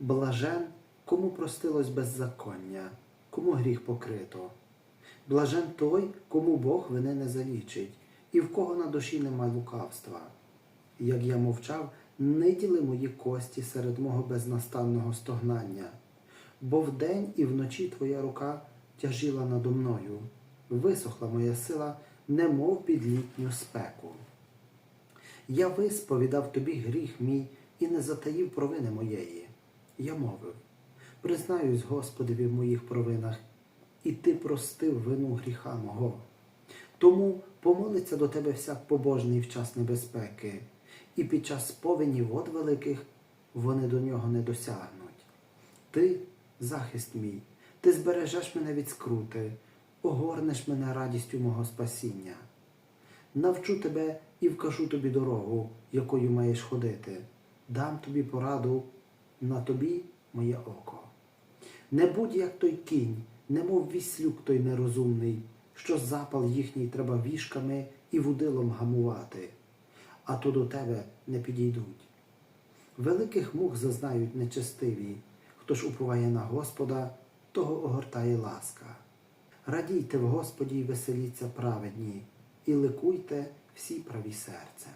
Блажен, кому простилось беззаконня, кому гріх покрито. Блажен той, кому Бог вини не залічить, і в кого на душі нема лукавства. Як я мовчав, не діли мої кості серед мого безнастанного стогнання, бо вдень і вночі твоя рука тяжіла надо мною, висохла моя сила, немов під літню спеку. Я висповідав тобі гріх мій і не затаїв провини моєї. Я мовив, признаюсь Господеві в моїх провинах, і ти простив вину гріха мого. Тому помолиться до тебе всяк побожний в час небезпеки, і під час повені вод великих вони до нього не досягнуть. Ти захист мій, ти збережеш мене від скрути, огорнеш мене радістю мого спасіння. Навчу тебе і вкажу тобі дорогу, якою маєш ходити, дам тобі пораду, на тобі моє око. Не будь як той кінь, немов віслюк той нерозумний, що запал їхній треба вішками і вудилом гамувати, а то до тебе не підійдуть. Великих мук зазнають нечестиві, хто ж уповає на Господа, того огортає ласка. Радійте в Господі й веселіться праведні, і ликуйте всі праві серцем.